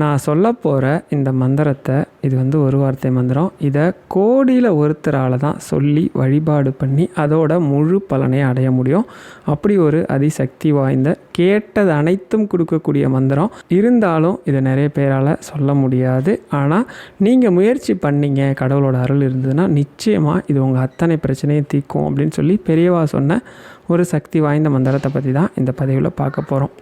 நான் சொல்ல போகிற இந்த மந்திரத்தை இது வந்து ஒரு வார்த்தை மந்திரம் இதை கோடியில் ஒருத்தரால் தான் சொல்லி வழிபாடு பண்ணி அதோட முழு பலனை அடைய முடியும். அப்படி ஒரு அதிசக்தி வாய்ந்த கேட்டது அனைத்தும் கொடுக்கக்கூடிய மந்திரம். இருந்தாலும் இதை நிறைய பேரால் சொல்ல முடியாது. ஆனால் நீங்கள் முயற்சி பண்ணீங்க கடவுளோட அருள் இருந்ததுன்னா நிச்சயமாக இது உங்கள் அத்தனை பிரச்சனையும் தீர்க்கும் அப்படின்னு சொல்லி பெரியவா சொன்ன ஒரு சக்தி வாய்ந்த மந்திரத்தை பற்றி தான் இந்த பதிவில் பார்க்க போகிறோம்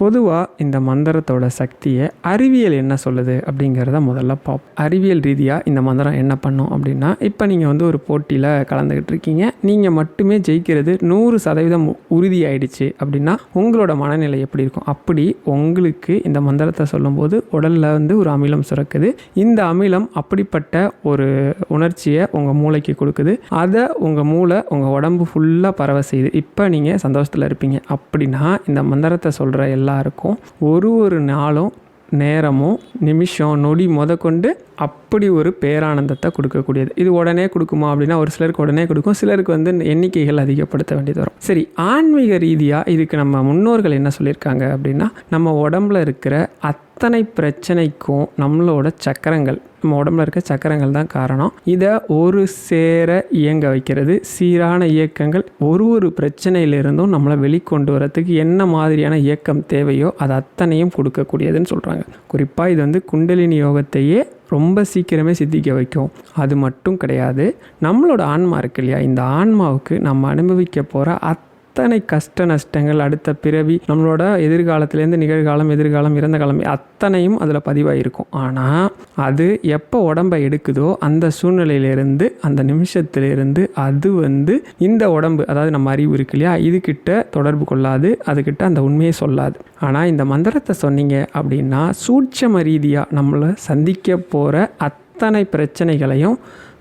பொதுவாக இந்த மந்திரத்தோட சக்தியை அறிவியல் என்ன சொல்லுது அப்படிங்கிறத முதல்ல பாப் அறிவியல் ரீதியாக இந்த மந்திரம் என்ன பண்ணும் அப்படின்னா இப்போ நீங்கள் வந்து ஒரு போட்டியில் கலந்துக்கிட்டு இருக்கீங்க. நீங்கள் மட்டுமே ஜெயிக்கிறது நூறு சதவீதம் உறுதி ஆயிடுச்சு அப்படின்னா உங்களோட மனநிலை எப்படி இருக்கும்? அப்படி உங்களுக்கு இந்த மந்திரத்தை சொல்லும்போது உடலில் வந்து ஒரு அமிலம் சுரக்குது. இந்த அமிலம் அப்படிப்பட்ட ஒரு உணர்ச்சியை உங்கள் மூளைக்கு கொடுக்குது. அதை உங்கள் மூளை உங்கள் உடம்பு ஃபுல்லாக பரவ செய்யுது. இப்போ நீங்கள் சந்தோஷத்தில் இருப்பீங்க. அப்படின்னா இந்த மந்திரத்தை சொல்கிற எல்லாருக்கும் ஒரு ஒரு நாளும் நேரமும் நிமிஷம் நொடி முதற்கொண்டு அப்படி ஒரு பேரானந்தத்தை கொடுக்கக்கூடியது. இது உடனே கொடுக்குமா அப்படின்னா ஒரு சிலருக்கு உடனே கொடுக்கும். சிலருக்கு வந்து எண்ணிக்கைகள் அதிகப்படுத்த வேண்டியது வரும். சரி ஆன்மீக ரீதியாக இதுக்கு நம்ம முன்னோர்கள் என்ன சொல்லியிருக்காங்க அப்படின்னா நம்ம உடம்புல இருக்கிற அத்தனை பிரச்சனைக்கும் நம்மளோட சக்கரங்கள் நம்ம உடம்புல இருக்க சக்கரங்கள் தான் காரணம். இதை ஒரு சேர இயங்க வைக்கிறது. சீரான இயக்கங்கள் ஒரு ஒரு பிரச்சனையிலிருந்தும் நம்மளை வெளிக்கொண்டு வரத்துக்கு என்ன மாதிரியான இயக்கம் தேவையோ அது அத்தனையும் கொடுக்கக்கூடியதுன்னு சொல்கிறாங்க குறிப்பாக இது வந்து குண்டலினி யோகத்தையே ரொம்ப சீக்கிரமே சித்திக்க வைக்கும். அது மட்டும் கிடையாது. நம்மளோட ஆன்மா இருக்கு இல்லையா? இந்த ஆன்மாவுக்கு நம்ம அனுபவிக்க போகிற அத் அத்தனை கஷ்ட நஷ்டங்கள் அடுத்த பிறவி நம்மளோட எதிர்காலத்துலேருந்து நிகழ்காலம் எதிர்காலம் இறந்த காலம் அத்தனையும் அதில் பதிவாயிருக்கும். ஆனால் அது எப்போ உடம்பை எடுக்குதோ அந்த சூழ்நிலையிலேருந்து அந்த நிமிஷத்துலேருந்து அது வந்து இந்த உடம்பு அதாவது நம்ம அறிவு இருக்கு இல்லையா இதுக்கிட்ட தொடர்பு கொள்ளாது அதுக்கிட்ட அந்த உண்மையை சொல்லாது. ஆனால் இந்த மந்திரத்தை சொன்னீங்க அப்படின்னா சூட்சம ரீதியாக நம்மளை சந்திக்க போகிற அத் அத்தனை பிரச்சனைகளையும்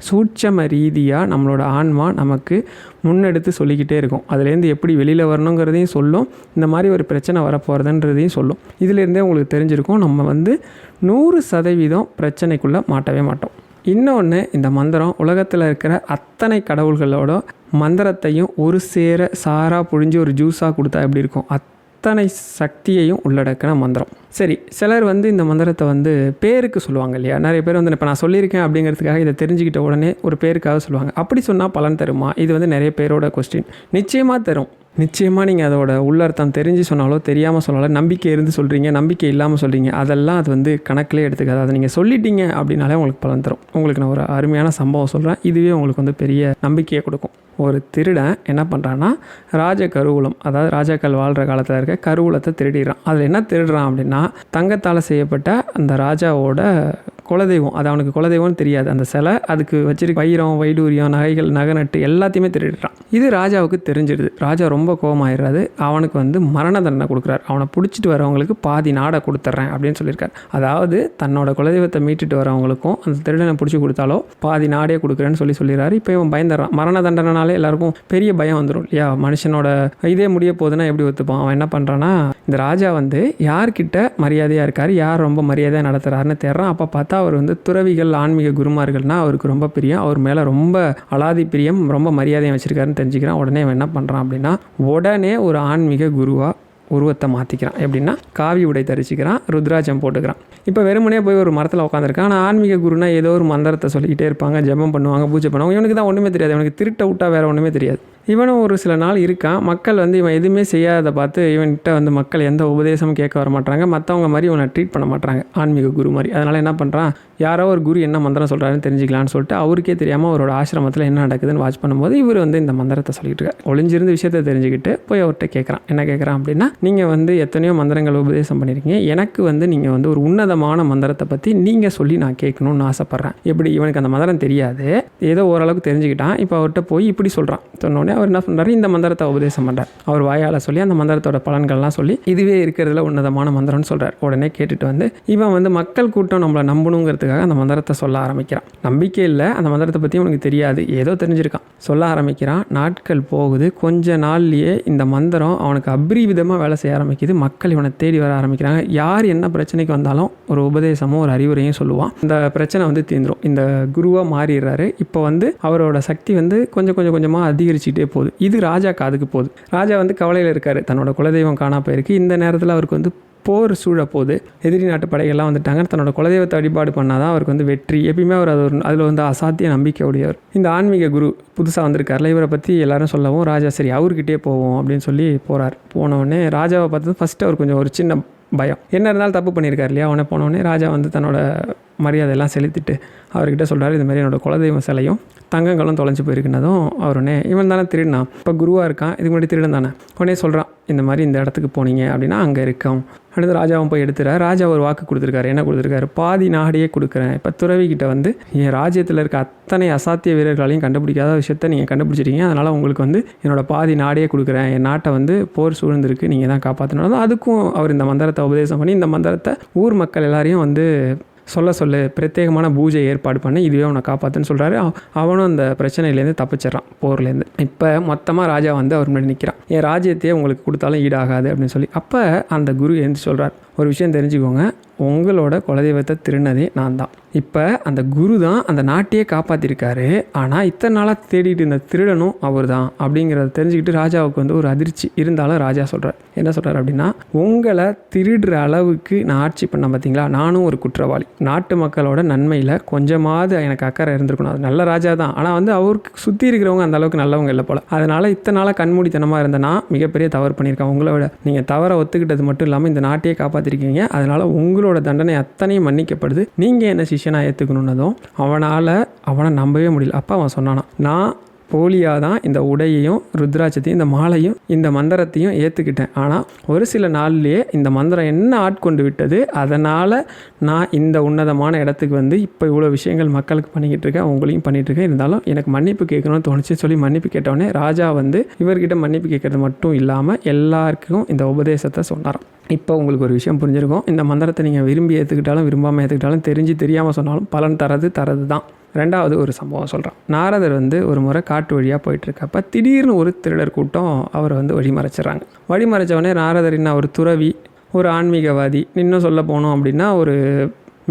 சூட்சம ரீதியாக நம்மளோட ஆன்மா நமக்கு முன்னெடுத்து சொல்லிக்கிட்டே இருக்கும். அதுலேருந்து எப்படி வெளியில் வரணுங்கிறதையும் சொல்லும். இந்த மாதிரி ஒரு பிரச்சனை வரப்போகிறதுன்றதையும் சொல்லும். இதிலேருந்தே உங்களுக்கு தெரிஞ்சிருக்கும். நம்ம வந்து நூறு சதவீதம் பிரச்சனைக்குள்ளே மாட்டவே மாட்டோம். இன்னொன்று இந்த மந்திரம் உலகத்தில் இருக்கிற அத்தனை கடவுள்களோட மந்திரத்தையும் ஒரு சேர சாராக புழிஞ்சு ஒரு ஜூஸாக கொடுத்தா எப்படி இருக்கும்? அத்தனை சக்தியையும் உள்ளடக்கின மந்திரம். சரி சிலர் வந்து இந்த மந்திரத்தை வந்து பேருக்கு சொல்லுவாங்க இல்லையா? நிறைய பேர் வந்து இப்போ நான் சொல்லியிருக்கேன் அப்படிங்கிறதுக்காக இதை தெரிஞ்சுக்கிட்ட உடனே ஒரு பேருக்காக சொல்லுவாங்க. அப்படி சொன்னால் பலன் தருமா? இது வந்து நிறைய பேரோட கொஸ்டின் நிச்சயமாக தரும். நிச்சயமாக நீங்கள் அதோட உள்ளர்த்தம் தெரிஞ்சு சொன்னாலோ தெரியாமல் சொன்னாலோ நம்பிக்கை இருந்து சொல்கிறீங்க நம்பிக்கை இல்லாமல் சொல்கிறீங்க அதெல்லாம் அது வந்து கணக்கிலே எடுத்துக்காது. அதை நீங்கள் சொல்லிட்டீங்க அப்படின்னாலே உங்களுக்கு பலன் தரும். உங்களுக்கு நான் ஒரு அருமையான சம்பவம் சொல்கிறேன் இதுவே உங்களுக்கு வந்து பெரிய நம்பிக்கையை கொடுக்கும். ஒரு திருடன் என்ன பண்ணுறான்னா ராஜ கருவூலம் அதாவது ராஜாக்கள் வாழ்கிற காலத்தில் இருக்க கருவூலத்தை திருடிடுறான். அதில் என்ன திருடுறான் அப்படின்னா தங்கத்தால் செய்யப்பட்ட அந்த ராஜாவோட குலதெய்வம். அது அவனுக்கு குலதெய்வம்னு தெரியாது. அந்த சிலை அதுக்கு வச்சிருக்க வைரம் வைடூரியம் நகைகள் நகை நட்டு எல்லாத்தையுமே திருடிடுறான். இது ராஜாவுக்கு தெரிஞ்சிடுது. ராஜா ரொம்ப கோபமாயிடுறாரு அவனுக்கு வந்து மரண தண்டனை கொடுக்குறாரு. அவனை பிடிச்சிட்டு வரவங்களுக்கு பாதி நாடை கொடுத்துட்றேன் அப்படின்னு சொல்லியிருக்காரு. அதாவது தன்னோட குலதெய்வத்தை மீட்டுட்டு வரவங்களுக்கும் அந்த திருடனை பிடிச்சி கொடுத்தாலோ பாதி நாடே கொடுக்குறேன்னு சொல்லி சொல்லிடுறாரு. இப்போ இவன் பயந்துடுறான். மரண தண்டனைனாலே எல்லாருக்கும் பெரிய பயம் வந்துடும் இல்லையா? மனுஷனோட இதே முடிய போகுதுன்னா எப்படி ஒத்துப்பான்? அவன் என்ன பண்ணுறான்னா இந்த ராஜா வந்து யார்கிட்ட மரியாதையாக இருக்கார்? யார் ரொம்ப மரியாதையாக நடத்துகிறாருன்னு தேடுறான். அப்போ பார்த்தா அவர் வந்து துறவிகள் ஆன்மீக குருமார்கள்னால் அவருக்கு ரொம்ப பிரியம். அவர் மேலே ரொம்ப அலாதி பிரியம் ரொம்ப மரியாதையை வச்சுருக்காருன்னு தெரிஞ்சுக்கிறான். உடனே அவன் என்ன பண்ணுறான் அப்படின்னா உடனே ஒரு ஆன்மீக குருவாக உருவத்தை மாற்றிக்கிறான் எப்படின்னா காவி உடை தரிச்சிக்கிறான் ருத்ராஜம் போட்டுக்கிறான். இப்போ வெறுமனே போய் ஒரு மரத்தில் உட்காந்துருக்கான் ஆனால் ஆன்மீக குருனா ஏதோ ஒரு மந்திரத்தை சொல்லிக்கிட்டே இருப்பாங்க ஜெபம் பண்ணுவாங்க பூஜை பண்ணுவாங்க. இவனுக்கு தான் ஒன்றுமே தெரியாது. இவனுக்கு திருட்ட விட்டா வேறு ஒன்றுமே தெரியாது. இவனும் ஒரு சில நாள் இருக்கான். மக்கள் வந்து இவன் எதுவுமே செய்யாத பார்த்து இவன்கிட்ட வந்து மக்கள் எந்த உபதேசமும் கேட்க வர மாட்டாங்க மற்றவங்க மாதிரி இவனை ட்ரீட் பண்ண மாட்டாங்க ஆன்மீக குரு மாதிரி. அதனால் என்ன பண்ணுறான் யாரோ ஒரு குரு என்ன மந்திரம் சொல்கிறாருன்னு தெரிஞ்சுக்கலான்னு சொல்லிட்டு அவருக்கே தெரியாமல் அவரோட ஆசிரமத்தில் என்ன நடக்குதுன்னு வாட்ச் பண்ணும்போது இவர் வந்து இந்த மந்திரத்தை சொல்லிட்டு இருக்கார். ஒளிஞ்சிருந்து விஷயத்தை தெரிஞ்சுக்கிட்டு போய் அவர்கிட்ட கேட்குறான் என்ன கேட்குறான் அப்படின்னா நீங்கள் வந்து எத்தனையோ மந்திரங்கள் உபதேசம் பண்ணியிருக்கீங்க எனக்கு வந்து நீங்கள் வந்து ஒரு உன்னதமான மந்திரத்தை பற்றி நீங்கள் சொல்லி நான் கேட்கணும்னு ஆசைப்பட்றேன். எப்படி? இவனுக்கு அந்த மந்திரம் தெரியாது. ஏதோ ஓரளவுக்கு தெரிஞ்சுக்கிட்டான். இப்போ அவர்கிட்ட போய் இப்படி சொல்கிறான் சொன்னோடனே அவர் என்ன பண்ணுறாரு இந்த மந்திரத்தை உபதேசம் பண்ணுறார் அவர் வாயால் சொல்லி அந்த மந்திரத்தோட பலன்கள்லாம் சொல்லி இதுவே இருக்கிறதுல உன்னதமான மந்திரம்னு சொல்கிறார் உடனே கேட்டுட்டு வந்து இவன் வந்து மக்கள் கூட்டம் நம்மளை நம்பணுங்கிறதுக்காக அப்படிங்கிறதுக்காக அந்த மந்திரத்தை சொல்ல ஆரம்பிக்கிறான். நம்பிக்கை இல்லை அந்த மந்திரத்தை பற்றி அவனுக்கு தெரியாது. ஏதோ தெரிஞ்சிருக்கான். சொல்ல ஆரம்பிக்கிறான். நாட்கள் போகுது. கொஞ்ச நாள்லேயே இந்த மந்திரம் அவனுக்கு அபரிவிதமாக வேலை செய்ய ஆரம்பிக்குது. மக்கள் இவனை தேடி வர ஆரம்பிக்கிறாங்க. யார் என்ன பிரச்சனைக்கு வந்தாலும் ஒரு உபதேசமும் ஒரு அறிவுரையும் சொல்லுவான். இந்த பிரச்சனை வந்து தீந்துடும் இந்த குருவாக மாறிடுறாரு. இப்போ வந்து அவரோட சக்தி வந்து கொஞ்சம் கொஞ்சம் கொஞ்சமாக அதிகரிச்சுட்டே போகுது. இது ராஜா காதுக்கு போகுது. ராஜா வந்து கவலையில் இருக்காரு. தன்னோட குலதெய்வம் காணா போயிருக்கு. இந்த நேரத்தில் அவருக்கு வந்து போர் சூழப்போது எதிரி நாட்டு படைகள்லாம் வந்துட்டாங்க. தன்னோட குலதெய்வத்தை வழிபாடு பண்ணாதான் அவருக்கு வந்து வெற்றி. எப்பயுமே அவர் அது ஒரு அதில் வந்து அசாத்திய நம்பிக்கை உடையவர். இந்த ஆன்மீக குரு புதுசாக வந்திருக்காருல இவரை பற்றி எல்லாரும் சொல்லவும் ராஜா சரி அவர்கிட்டே போவோம் அப்படின்னு சொல்லி போகிறார் போனவுடனே ராஜாவை பார்த்து ஃபஸ்ட்டு அவர் கொஞ்சம் ஒரு சின்ன பயம். என்ன இருந்தாலும் தப்பு பண்ணியிருக்காரு இல்லையா? அவனை போனவுடனே ராஜா வந்து தன்னோட மரியாதையெல்லாம் செலுத்திட்டு அவர்கிட்ட சொல்கிறாரு இது மாதிரி குலதெய்வ சிலையும் தங்கங்களும் தொலைஞ்சு போயிருக்குனதும் அவர் உடனே இவன் தானே திருடினான் இப்போ குருவாக இருக்கான் இதுக்கு முன்னாடி திருடன் தானே? உடனே சொல்கிறான் இந்த மாதிரி இந்த இடத்துக்கு போனீங்க அப்படின்னா அங்கே இருக்கும். அடுத்து ராஜாவும் போய் எடுத்துறாரு. ராஜா ஒரு வாக்கு கொடுத்துருக்காரு. என்ன கொடுத்துருக்காரு? பாதி நாடையே கொடுக்குறேன். இப்போ துறவிக்கிட்ட வந்து என் ராஜ்யத்தில் இருக்க அத்தனை அசாத்திய வீரர்களையும் கண்டுபிடிக்காத விஷயத்த நீங்கள் கண்டுபிடிச்சிட்டீங்க. அதனால் உங்களுக்கு வந்து என்னோட பாதி நாடையே கொடுக்குறேன். என் நாட்டை வந்து போர் சூழ்ந்திருக்கு. நீங்கள் தான் காப்பாற்றணும் அதுக்கும் அவர் இந்த மந்திரத்தை உபதேசம் பண்ணி இந்த மந்திரத்தை ஊர் மக்கள் எல்லாரையும் வந்து சொல்ல சொல்லு பிரத்யேகமான பூஜை ஏற்பாடு பண்ணி இதுவே அவனை காப்பாற்றுன்னு சொல்கிறாரு அவனும் அந்த பிரச்சனையிலேருந்து தப்பிச்சிடறான் போர்லேருந்து. இப்போ மொத்தமாக ராஜா வந்து அவர் முன்னாடி நிற்கிறான் என் ராஜ்யத்தையே உங்களுக்கு கொடுத்தாலும் ஈடாகாது அப்படின்னு சொல்லி. அப்போ அந்த குரு எழுந்து சொல்கிறார் ஒரு விஷயம் தெரிஞ்சுக்கோங்க உங்களோட குலதெய்வத்தை திருநதே நான் தான் இப்போ அந்த குரு தான் அந்த நாட்டையே காப்பாற்றிருக்காரு ஆனால் இத்தனை நாளாக தேடிட்டு இருந்த திருடனும் அவர் தான் அப்படிங்கிறத தெரிஞ்சுக்கிட்டு ராஜாவுக்கு வந்து ஒரு அதிர்ச்சி இருந்தாலும் ராஜா சொல்கிறார் என்ன சொல்கிறார் அப்படின்னா உங்களை திருடுற அளவுக்கு நான் ஆட்சி பண்ண பார்த்தீங்களா நானும் ஒரு குற்றவாளி. நாட்டு மக்களோட நன்மையில் கொஞ்சமாவது எனக்கு அக்கறை இருந்திருக்கணும். அது நல்ல ராஜா தான். ஆனால் வந்து அவருக்கு சுற்றி இருக்கிறவங்க அந்த அளவுக்கு நல்லவங்க இல்லை போல். அதனால் இத்தனை நாளாக கண்மூடித்தனமாக இருந்த நான் மிகப்பெரிய தவறு பண்ணியிருக்கேன். உங்களோட நீங்கள் தவறை ஒத்துக்கிட்டது மட்டும் இல்லாமல் இந்த நாட்டையே காப்பாற்றிருக்கீங்க அதனால் உங்களோட தண்டனை அத்தனையும் மன்னிக்கப்படுது. நீங்கள் என்ன பொசிஷனாக ஏற்றுக்கணுன்னதும் அவனால் அவனை நம்பவே முடியல. அப்போ அவன் சொன்னானா நான் போலியாக தான் இந்த உடையையும் ருத்ராட்சத்தையும் இந்த மாலையும் இந்த மந்திரத்தையும் ஏற்றுக்கிட்டேன் ஆனால் ஒரு சில நாள்லேயே இந்த மந்திரம் என்ன ஆட்கொண்டு விட்டது அதனால் நான் இந்த உன்னதமான இடத்துக்கு வந்து இப்போ இவ்வளோ விஷயங்கள் மக்களுக்கு பண்ணிக்கிட்டு இருக்கேன் உங்களையும் பண்ணிகிட்டு இருக்கேன். இருந்தாலும் எனக்கு மன்னிப்பு கேட்கணும்னு தோணுச்சு. சொல்லி மன்னிப்பு கேட்டவுடனே ராஜா வந்து இவர்கிட்ட மன்னிப்பு கேட்கறது மட்டும் இல்லாமல் எல்லாருக்கும் இந்த உபதேசத்தை சொன்னாராம். இப்போ உங்களுக்கு ஒரு விஷயம் புரிஞ்சிருக்கும். இந்த மந்திரத்தை நீங்கள் விரும்பி ஏற்றுக்கிட்டாலும் விரும்பாமல் ஏற்றுக்கிட்டாலும் தெரிஞ்சு தெரியாமல் சொன்னாலும் பலன் தரது தரது தான் ரெண்டாவது ஒரு சம்பவம் சொல்கிறான் நாரதர் வந்து ஒரு முறை காட்டு வழியாக போயிட்டுருக்கப்ப திடீர்னு ஒரு திருடர் கூட்டம் அவரை வந்து வழிமறைச்சிட்றாங்க. வழிமறைச்சவொடனே நாரதர் என்ன ஒரு துறவி ஒரு ஆன்மீகவாதி இன்னும் சொல்ல போனோம் அப்படின்னா ஒரு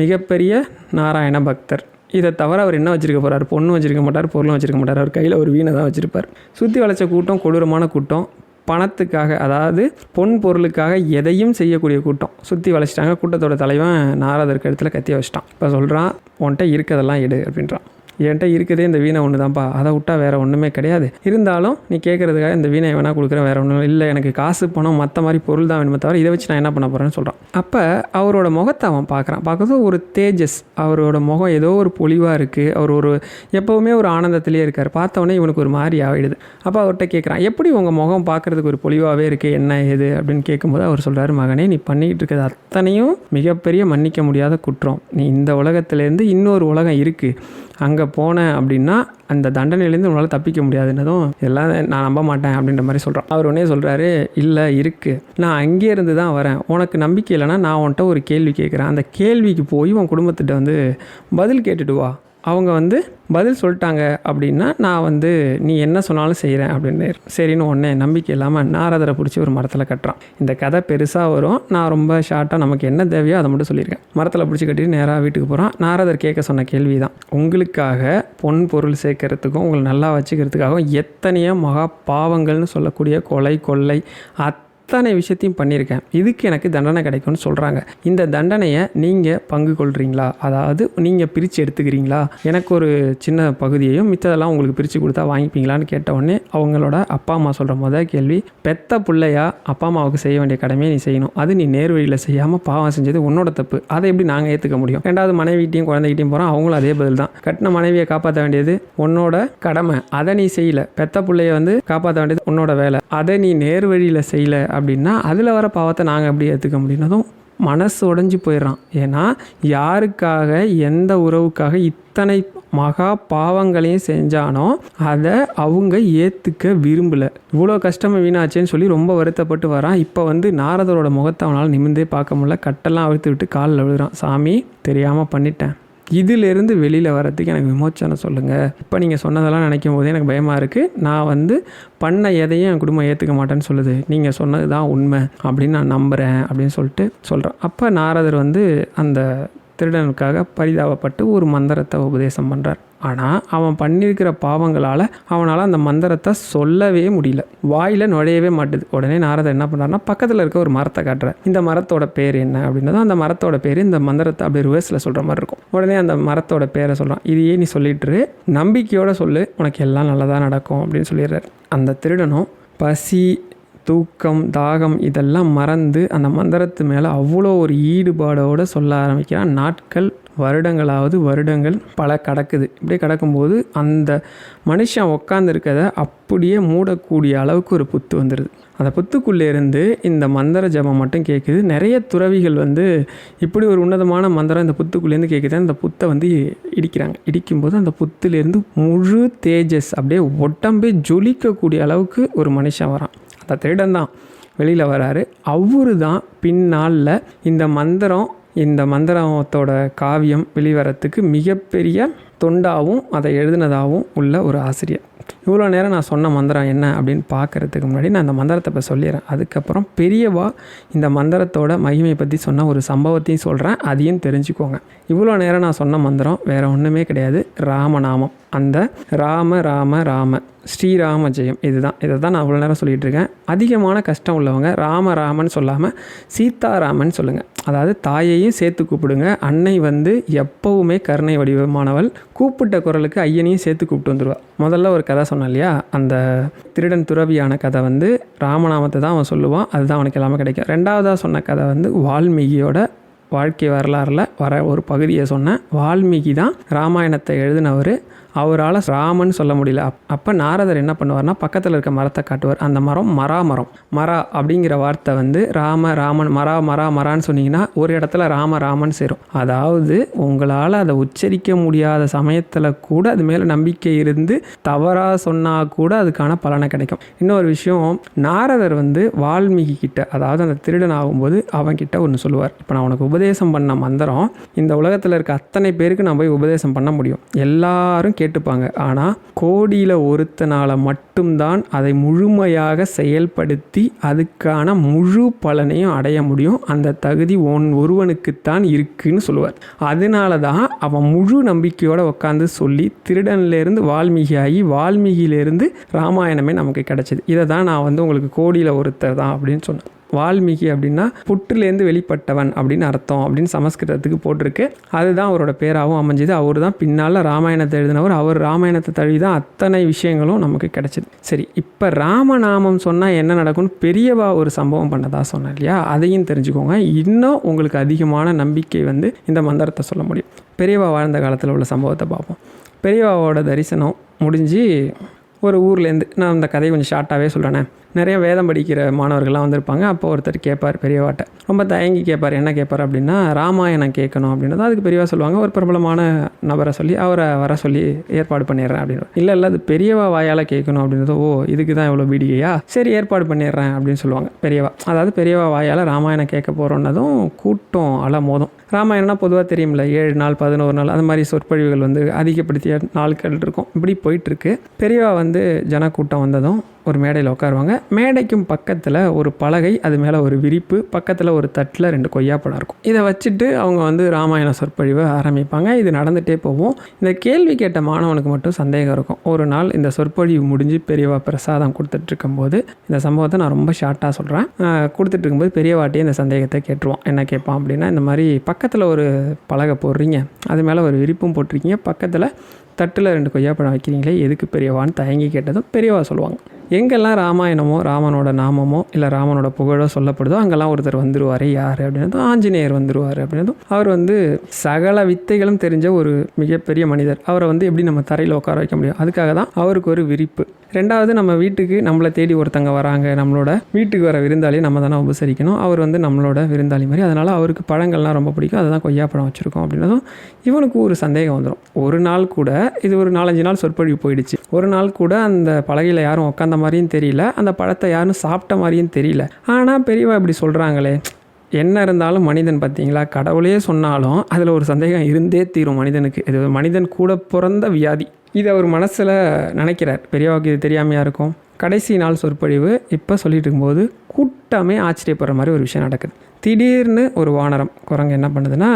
மிகப்பெரிய நாராயண பக்தர். இதை தவிர அவர் என்ன வச்சிருக்க போகிறார் பொண்ணும் வச்சிருக்க மாட்டார் பொருளும் வச்சிருக்க மாட்டார். அவர் கையில் ஒரு வீணை தான் வச்சுருப்பார். சுற்றி வளைச்ச கூட்டம் கொடூரமான கூட்டம். பணத்துக்காக அதாவது பொன் பொருளுக்காக எதையும் செய்யக்கூடிய கூட்டம். சுற்றி வளைச்சிட்டாங்க. கூட்டத்தோட தலைவன் நாரதற்கு இடத்துல கத்திய வச்சிட்டான். இப்போ சொல்கிறான் உன்கிட்ட இருக்கதெல்லாம் எடு அப்படின்றான். என்கிட்ட இருக்குதே இந்த வீணை ஒன்று தான்ப்பா அதை விட்டா வேறு ஒன்றுமே கிடையாது. இருந்தாலும் நீ கேட்குறதுக்காக இந்த வீணை வேணால் கொடுக்குறேன் வேறு ஒன்றும் இல்லை. எனக்கு காசு பணம் மற்ற மாதிரி பொருள் தான் வேணுமே தவிர இதை வச்சு நான் என்ன பண்ண போகிறேன்னு சொல்கிறான் அப்போ அவரோட முகத்தை அவன் பார்க்குறான். பார்க்கறது ஒரு தேஜஸ் அவரோட முகம் ஏதோ ஒரு பொலிவாக இருக்குது அவர் ஒரு எப்போவுமே ஒரு ஆனந்தத்திலே இருக்கார். பார்த்தவொடனே இவனுக்கு ஒரு மாதிரி ஆகிடுது அப்போ அவர்கிட்ட கேட்குறான் எப்படி உங்கள் முகம் பார்க்குறதுக்கு ஒரு பொலிவாகவே இருக்குது என்ன ஏது? அப்படின்னு கேட்கும்போது அவர் சொல்கிறார் மகனே நீ பண்ணிக்கிட்டு இருக்கிறது அத்தனையும் மிகப்பெரிய மன்னிக்க முடியாத குற்றம். நீ இந்த உலகத்துலேருந்து இன்னொரு உலகம் இருக்குது அங்கே போனேன் அப்படின்னா அந்த தண்டனையிலேருந்து உங்களால் தப்பிக்க முடியாதுன்னதும் இதெல்லாம் நான் நம்ப மாட்டேன் அப்படின்ற மாதிரி சொல்கிறான் அவர் உடனே சொல்கிறாரு இல்லை இருக்குது நான் அங்கே இருந்து தான் வரேன். உனக்கு நம்பிக்கை இல்லைன்னா நான் உன்கிட்ட ஒரு கேள்வி கேட்குறேன். அந்த கேள்விக்கு போய் உன் குடும்பத்திட்ட வந்து பதில் கேட்டுட்டு வா. அவங்க வந்து பதில் சொல்லிட்டாங்க அப்படின்னா நான் வந்து நீ என்ன சொன்னாலும் செய்கிறேன் அப்படின்னு சரின்னு ஒன்றே நம்பிக்கை இல்லாமல் நாரதரை பிடிச்சி ஒரு மரத்தில் கட்டுறான். இந்த கதை பெருசாக வரும். நான் ரொம்ப ஷார்ட்டாக நமக்கு என்ன தேவையோ அதை மட்டும் சொல்லியிருக்கேன். மரத்தில் பிடிச்சி கட்டிட்டு நேராக வீட்டுக்கு போகிறான் நாரதர் கேட்க சொன்ன கேள்வி தான் உங்களுக்காக பொன் பொருள் சேர்க்கறதுக்கும் உங்களை நல்லா வச்சுக்கிறதுக்காகவும் எத்தனையோ மகா பாவங்கள்னு சொல்லக்கூடிய கொலை கொள்ளை அத் அத்தனை விஷயத்தையும் பண்ணியிருக்கேன். இதுக்கு எனக்கு தண்டனை கிடைக்கும்னு சொல்கிறாங்க இந்த தண்டனையை நீங்கள் பங்கு கொள்கிறீங்களா அதாவது நீங்கள் பிரித்து எடுத்துக்கிறீங்களா? எனக்கு ஒரு சின்ன பகுதியையும் மித்ததெல்லாம் உங்களுக்கு பிரித்து கொடுத்தா வாங்கிப்பீங்களான்னு கேட்ட உடனே அவங்களோட அப்பா அம்மா சொல்கிற முதல் கேள்வி பெத்த பிள்ளையா அப்பா அம்மாவுக்கு செய்ய வேண்டிய கடமையை நீ செய்யணும். அது நீ நேர் வழியில் செய்யாமல் பாவம் செஞ்சது உன்னோட தப்பு. அதை எப்படி நாங்கள் ஏற்றுக்க முடியும்? ரெண்டாவது மனைவிட்டையும் குழந்தைகிட்டையும் போகிறோம் அவங்களும் அதே பதில் தான். கட்டின மனைவியை காப்பாற்ற வேண்டியது உன்னோட கடமை. அதை நீ செய்யல. பெத்த பிள்ளைய வந்து காப்பாற்ற வேண்டியது உன்னோட வேலை. அதை நீ நேர் வழியில் செய்யல அப்படின்னா அதில் வர பாவத்தை நாங்கள் எப்படி ஏற்றுக்க முடியும்னதும் மனசு உடைஞ்சு போயிடுறான். ஏன்னா யாருக்காக எந்த உறவுக்காக இத்தனை மகா பாவங்களையும் செஞ்சானோ அதை அவங்க ஏற்றுக்க விரும்பலை. இவ்வளோ கஷ்டமாக வீணாச்சேன்னு சொல்லி ரொம்ப வருத்தப்பட்டு வரான். இப்போ வந்து நாரதரோட முகத்தை அவனால் நிமிர்ந்தே பார்க்க முடியல. கட்டெல்லாம் அழுத்து விட்டு காலில் விழுகிறான் சாமி தெரியாமல் பண்ணிட்டேன். இதிலிருந்து வெளியில் வரத்துக்கு எனக்கு விமோச்சனம் சொல்லுங்கள் இப்போ நீங்கள் சொன்னதெல்லாம் நினைக்கும் போதே எனக்கு பயமாக இருக்குது நான் வந்து பண்ண எதையும் என் குடும்பம் ஏற்றுக்க மாட்டேன்னு சொல்லுது. நீங்கள் சொன்னது தான் உண்மை அப்படின்னு நான் நம்புகிறேன் அப்படின்னு சொல்லிட்டு சொல்கிறேன் அப்போ நாரதர் வந்து அந்த திருடனுக்காக பரிதாபப்பட்டு ஒரு மந்திரத்தை உபதேசம் பண்ணுறார் ஆனால் அவன் பண்ணியிருக்கிற பாவங்களால் அவனால் அந்த மந்திரத்தை சொல்லவே முடியல. வாயில் நுழையவே மாட்டுது. உடனே நாரதர் என்ன பண்ணுறாருனா பக்கத்தில் இருக்க ஒரு மரத்தை காட்டுறார். இந்த மரத்தோட பேர் என்ன அப்படின்னதும் அந்த மரத்தோட பேர் இந்த மந்திரத்தை அப்படியே ரிவர்ஸில் சொல்கிற மாதிரி இருக்கும். உடனே அந்த மரத்தோட பேரை சொல்கிறான் இதையே நீ சொல்லிட்டுரு நம்பிக்கையோடு சொல்லு. உனக்கு எல்லாம் நல்லதாக நடக்கும் அப்படின்னு சொல்லிடுறாரு. அந்த திருடனும் பசி தூக்கம் தாகம் இதெல்லாம் மறந்து அந்த மந்திரத்து மேலே அவ்வளோ ஒரு ஈடுபாடோடு சொல்ல ஆரம்பிக்கிறான். நாட்கள் வருடங்களாவது வருடங்கள் பல கடக்குது. இப்படியே கடக்கும்போது அந்த மனுஷன் உக்காந்துருக்கத அப்படியே மூடக்கூடிய அளவுக்கு ஒரு புத்து வந்துடுது அந்த புத்துக்குள்ளேருந்து இந்த மந்திர ஜபம் மட்டும் கேட்குது நிறைய துறவிகள் வந்து இப்படி ஒரு உன்னதமான மந்திரம் இந்த புத்துக்குள்ளேருந்து கேட்குது அந்த புத்தை வந்து இடிக்கிறாங்க. இடிக்கும்போது அந்த புத்துலேருந்து முழு தேஜஸ் அப்படியே உடம்பே ஜொலிக்கக்கூடிய அளவுக்கு ஒரு மனுஷன் வரான். அந்த திருடன் தான் வெளியில் வராரு. அவரு தான் பின்னாளில் இந்த மந்திரம் இந்த மந்திரத்தோட காவியம் வெளிவரத்துக்கு மிகப்பெரிய தொண்டாகவும் அதை எழுதினதாகவும் உள்ள ஒரு ஆசிரியர். இவ்வளோ நேரம் நான் சொன்ன மந்திரம் என்ன அப்படின்னு பார்க்குறதுக்கு முன்னாடி நான் அந்த மந்திரத்தை இப்போ சொல்லிடுறேன். அதுக்கப்புறம் பெரியவா இந்த மந்திரத்தோட மகிமை பற்றி சொன்ன ஒரு சம்பவத்தையும் சொல்கிறேன் அதையும் தெரிஞ்சுக்கோங்க. இவ்வளோ நேரம் நான் சொன்ன மந்திரம் வேறு ஒன்றுமே கிடையாது. ராமநாமம். அந்த ராம ராம ராம. ஸ்ரீராம ஜெயம். இதுதான். இதை தான் நான் அவ்வளோ நேரம் சொல்லிகிட்டு இருக்கேன். அதிகமான கஷ்டம் உள்ளவங்க ராம ராமன் சொல்லாமல் சீதாராமன் சொல்லுங்கள் அதாவது தாயையும் சேர்த்து கூப்பிடுங்க. அன்னை வந்து எப்போவுமே கருணை வடிவமானவள். கூப்பிட்ட குரலுக்கு ஐயனையும் சேர்த்து கூப்பிட்டு வந்துடுவாள் முதல்ல ஒரு கதை சொன்னேன் இல்லையா? அந்த திருடன் துறவியான கதை வந்து ராமநாமத்தை தான் அவன் சொல்லுவான். அதுதான் அவனுக்கு எல்லாமே கிடைக்கும். ரெண்டாவதாக சொன்ன கதை வந்து வால்மீகியோட வாழ்க்கை வரலாறில் வர ஒரு பகுதியை சொன்னேன். வால்மீகி தான் ராமாயணத்தை எழுதினவர். அவரால் ராமன் சொல்ல முடியல. அப் அப்போ நாரதர் என்ன பண்ணுவார்னா பக்கத்தில் இருக்க மரத்தை காட்டுவார். அந்த மரம் மரா மரம். மரா அப்படிங்கிற வார்த்தை வந்து ராம ராமன் மரா மரா மரான்னு சொன்னீங்கன்னா ஒரு இடத்துல ராம ராமன் சேரும். அதாவது உங்களால் அதை உச்சரிக்க முடியாத சமயத்தில் கூட அது மேலே நம்பிக்கை இருந்து தவறாக சொன்னால் கூட அதுக்கான பலனை கிடைக்கும். இன்னொரு விஷயம் நாரதர் வந்து வால்மீகி கிட்ட அதாவது அந்த திருடன் ஆகும்போது அவன்கிட்ட ஒன்று சொல்லுவார். இப்போ நான் உனக்கு உபதேசம் பண்ண மந்திரம் இந்த உலகத்தில் இருக்க அத்தனை பேருக்கு நான் போய் உபதேசம் பண்ண முடியும். எல்லாரும் கேட்டுப்பாங்க. ஆனால் கோடியில் ஒருத்தனால் மட்டும்தான் அதை முழுமையாக செயல்படுத்தி அதுக்கான முழு பலனையும் அடைய முடியும். அந்த தகுதி ஒன் ஒருவனுக்குத்தான் இருக்குன்னு சொல்லுவார். அதனால தான் அவன் முழு நம்பிக்கையோடு உட்காந்து சொல்லி திருடன்லேருந்து வால்மீகி ஆகி வால்மீகியிலேருந்து ராமாயணமே நமக்கு கிடைச்சிது. இதை தான் நான் வந்து உங்களுக்கு கோடியில் ஒருத்தர் தான் அப்படின்னு சொன்னேன். வால்மீகி அப்படின்னா புற்றுலேருந்து வெளிப்பட்டவன் அப்படின்னு அர்த்தம் அப்படின்னு சமஸ்கிருதத்துக்கு போட்டிருக்கு. அதுதான் அவரோட பேராகவும் அமைஞ்சது. அவர் தான் பின்னால் ராமாயணத்தை எழுதினவர். அவர் ராமாயணத்தை தழுவி தான் அத்தனை விஷயங்களும் நமக்கு கிடைச்சிது. சரி இப்போ ராமநாமம் சொன்னால் என்ன நடக்கும்னு பெரியவா ஒரு சம்பவம் பண்ணதா சொன்னேன் இல்லையா? அதையும் தெரிஞ்சுக்கோங்க. இன்னும் உங்களுக்கு அதிகமான நம்பிக்கை வந்து இந்த மந்திரத்தை சொல்ல முடியும். பெரியவா வாழ்ந்த காலத்தில் உள்ள சம்பவத்தை பார்ப்போம். பெரியவாவோட தரிசனம் முடிஞ்சு ஒரு ஊர்லேருந்து நான் அந்த கதையை கொஞ்சம் ஷார்ட்டாகவே சொல்கிறேனே நிறைய வேதம் படிக்கிற மாணவர்கள்லாம் வந்திருப்பாங்க. அப்போ ஒருத்தர் கேட்பார் பெரியவாட்ட. ரொம்ப தயங்கி கேட்பார் என்ன கேட்பார் அப்படின்னா ராமாயணம் கேட்கணும் அப்படின்றது அதுக்கு பெரியவா சொல்லுவாங்க. ஒரு பிரபலமான நபரை சொல்லி அவரை வர சொல்லி ஏற்பாடு பண்ணிடுறேன் அப்படின்னு. இல்லை இல்லை அது பெரியவா வாயால் கேட்கணும் அப்படின்றது ஓ இதுக்கு தான் இவ்வளோ பீடிகையா? சரி ஏற்பாடு பண்ணிடுறேன் அப்படின்னு சொல்லுவாங்க பெரியவா. அதாவது பெரியவா வாயால் ராமாயணம் கேட்க போகிறோன்னதும் கூட்டம் அல மோதும் ராமாயணம்னா பொதுவாக தெரியும்ல ஏழு நாள் பதினோரு நாள் அந்த மாதிரி சொற்பொழிவுகள் வந்து அதிகப்படுத்திய நாட்கள் இருக்கும். இப்படி போயிட்டுருக்கு பெரியவா வந்து ஜனக்கூட்டம் வந்ததும் ஒரு மேடையில் உட்காருவாங்க. மேடைக்கும் பக்கத்தில் ஒரு பலகை அது மேலே ஒரு விரிப்பு பக்கத்தில் ஒரு தட்டில் ரெண்டு கொய்யாப்பழம் இருக்கும். இதை வச்சுட்டு அவங்க வந்து ராமாயண சொற்பொழிவை ஆரம்பிப்பாங்க. இது நடந்துகிட்டே போவோம் இந்த கேள்வி கேட்ட மாணவனுக்கு மட்டும் சந்தேகம் இருக்கும். ஒரு நாள் இந்த சொற்பொழிவு முடிஞ்சு பெரியவா பிரசாதம் கொடுத்துட்டு இருக்கும்போது இந்த சம்பவத்தை நான் ரொம்ப ஷார்ட்டாக சொல்கிறேன் கொடுத்துட்டு இருக்கும்போது பெரியவாட்டியே இந்த சந்தேகத்தை கேட்டுருவோம் என்ன கேட்பான் அப்படின்னா இந்த மாதிரி பக்கத்தில் ஒரு பலகை போடுறீங்க. அது மேலே ஒரு விரிப்பும் போட்டிருக்கீங்க. பக்கத்தில் தட்டில் ரெண்டு கொய்யாப்பழம் வைக்கிறீங்களே எதுக்கு பெரியவான்னு தயங்கி கேட்டதும் பெரியவா சொல்லுவாங்க. எங்கெல்லாம் ராமாயணமோ ராமனோட நாமமோ இல்லை ராமனோட புகழோ சொல்லப்படுதோ அங்கெல்லாம் ஒருத்தர் வந்துருவார். யார் அப்படின்னதும் ஆஞ்சநேயர் வந்துருவார் அப்படின்னதும் அவர் வந்து சகல வித்தைகளும் தெரிஞ்ச ஒரு மிகப்பெரிய மனிதர். அவரை வந்து எப்படி நம்ம தரையில் உட்கார வைக்க முடியும்? அதுக்காக தான் அவருக்கு ஒரு விரிப்பு. ரெண்டாவது நம்ம வீட்டுக்கு நம்மளை தேடி ஒருத்தங்க வராங்க. நம்மளோட வீட்டுக்கு வர விருந்தாளியை நம்ம தானே உபசரிக்கணும். அவர் வந்து நம்மளோட விருந்தாளி மாதிரி. அதனால் அவருக்கு பழங்கள்லாம் ரொம்ப பிடிக்கும். அதை தான் கொய்யாப்பழம் வச்சுருக்கோம் அப்படின்னதும் இவனுக்கு ஒரு சந்தேகம் வந்துடும் ஒரு நாள் கூட இது ஒரு நாலஞ்சு நாள் சொற்பொழிவு போயிடுச்சு. ஒரு நாள் கூட அந்த பலகையில் யாரும் உட்காந்த மாதிரியும் தெரியல. அந்த பழத்தை யாரும் சாப்பிட்ட மாதிரியும் தெரியல. ஆனால் பெரியவா இப்படி சொல்கிறாங்களே என்ன இருந்தாலும் மனிதன் பார்த்தீங்களா? கடவுளே சொன்னாலும் அதில் ஒரு சந்தேகம் இருந்தே தீரும் மனிதனுக்கு. இது ஒரு மனிதன் கூட பிறந்த வியாதி. இது அவர் மனசில் நினைக்கிறார். பெரியவாக்கு இது தெரியாமையாக இருக்கும்? கடைசி நாள் சொற்பொழிவு. இப்போ சொல்லிட்டு இருக்கும்போது கூட்டமே ஆச்சரியப்படுற மாதிரி ஒரு விஷயம் நடக்குது. திடீர்னு ஒரு வானரம் குரங்கு என்ன பண்ணுதுன்னா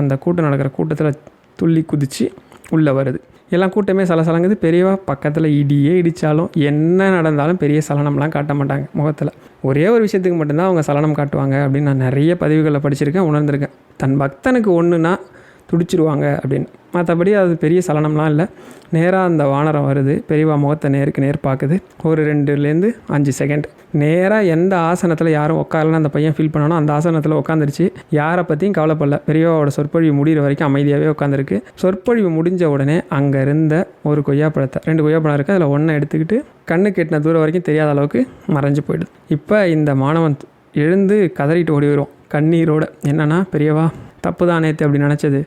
அந்த கூட்டம் நடக்கிற கூட்டத்தில் துள்ளி குதித்து உள்ளே வருது. எல்லாம் கூட்டமே சலசலங்குது. பெரியவா பக்கத்தில் இடியே இடித்தாலும் என்ன நடந்தாலும் பெரிய சலனம்லாம் காட்ட மாட்டாங்க முகத்தில். ஒரே ஒரு விஷயத்துக்கு மட்டும்தான் அவங்க சலனம் காட்டுவாங்க அப்படின்னு நான் நிறைய பதிவுகளை படிச்சிருக்கேன் உணர்ந்திருக்கேன். தன் பக்தனுக்கு ஒன்றுனா துடிச்சிருவாங்க அப்படின்னு. மற்றபடி அது பெரிய சலனம்லாம் இல்லை. நேராக அந்த வானரம் வருது. பெரியவா முகத்தை நேருக்கு நேர் பார்க்குது ஒரு ரெண்டுலேருந்து அஞ்சு செகண்ட் நேராக எந்த ஆசனத்தில் யாரும் உட்காரலன்னு அந்த பையன் ஃபீல் பண்ணானோ அந்த ஆசனத்தில் உட்காந்துருச்சு யாரை பற்றியும் கவலைப்படல. பெரியவாவோட சொற்பொழிவு முடிகிற வரைக்கும் அமைதியாகவே உட்காந்துருக்கு சொற்பொழிவு முடிஞ்ச உடனே அங்கே இருந்த ஒரு கொய்யாப்பழத்தை ரெண்டு கொய்யாப்பழம் இருக்குது அதில் ஒன்றை எடுத்துக்கிட்டு கண்ணு கெட்டின தூரம் வரைக்கும் தெரியாத அளவுக்கு மறைஞ்சு போயிடுது. இப்போ இந்த மாணவன் எழுந்து கதறிட்டு ஓடி வரும் கண்ணீரோட. என்னன்னா பெரியவா தப்பு தான் நேற்று அப்படி நினச்சது.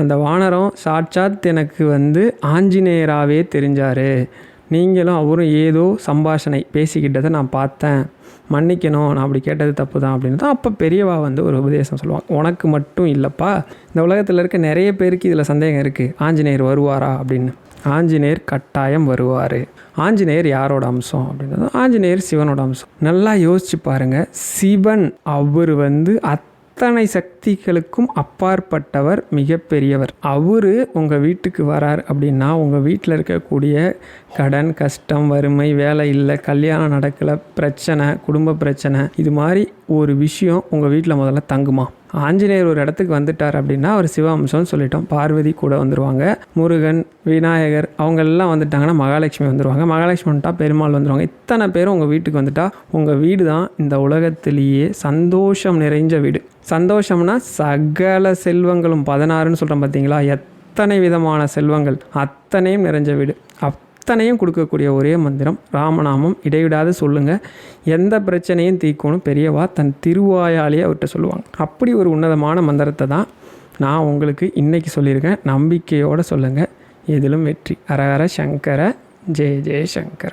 அந்த வானரம் சாட்சாத் எனக்கு வந்து ஆஞ்சநேயராகவே தெரிஞ்சார். நீங்களும் அவரும் ஏதோ சம்பாஷணை பேசிக்கிட்டதை நான் பார்த்தேன். மன்னிக்கணும் நான் அப்படி கேட்டது தப்பு தான் அப்படின்னு தான் அப்போ பெரியவா வந்து ஒரு உபதேசம் சொல்லுவாங்க. உனக்கு மட்டும் இல்லைப்பா. இந்த உலகத்தில் இருக்க நிறைய பேருக்கு இதில் சந்தேகம் இருக்குது ஆஞ்சநேயர் வருவாரா அப்படின்னு. ஆஞ்சநேயர் கட்டாயம் வருவார். ஆஞ்சநேயர் யாரோட அம்சம் அப்படின்றது ஆஞ்சநேயர் சிவனோட அம்சம். நல்லா யோசிச்சு பாருங்கள் சிவன் அவர் வந்து அத் அத்தனை சக்திகளுக்கும் அப்பாற்பட்டவர் மிகப்பெரியவர். அவர் உங்கள் வீட்டுக்கு வரார் அப்படின்னா உங்கள் வீட்டில் இருக்கக்கூடிய கடன் கஷ்டம் வறுமை வேலை இல்லை கல்யாணம் நடக்கலை பிரச்சனை குடும்ப பிரச்சனை இது மாதிரி ஒரு விஷயம் உங்கள் வீட்டில் முதல்ல தங்குமா? ஆஞ்சநேயர் ஒரு இடத்துக்கு வந்துட்டார் அப்படின்னா அவர் சிவ அம்சம்னு சொல்லிட்டோம். பார்வதி கூட வந்துடுவாங்க முருகன் விநாயகர் அவங்க எல்லாம் வந்துட்டாங்கன்னா மகாலட்சுமி வந்துடுவாங்க மகாலட்சுமி வந்துட்டா பெருமாள் வந்துருவாங்க. இத்தனை பேரும் உங்கள் வீட்டுக்கு வந்துட்டா உங்கள் வீடு தான் இந்த உலகத்திலேயே சந்தோஷம் நிறைஞ்ச வீடு. சந்தோஷம்னா சகல செல்வங்களும். பதினாறுன்னு சொல்கிறோம் பார்த்தீங்களா எத்தனை விதமான செல்வங்கள். அத்தனையும் நிறைஞ்ச வீடு. அப் அத்தனையும் கொடுக்கக்கூடிய ஒரே மந்திரம். ராமநாமம் இடைவிடாது சொல்லுங்கள் எந்த பிரச்சனையும் தீர்க்கணும் பெரியவா தன் திருவாயாலேயே அவர்கிட்ட சொல்லுவாங்க. அப்படி ஒரு உன்னதமான மந்திரத்தை தான் நான் உங்களுக்கு இன்றைக்கி சொல்லியிருக்கேன். நம்பிக்கையோடு சொல்லுங்கள் எதிலும் வெற்றி. அரஹர சங்கர ஜெய ஜெய சங்கர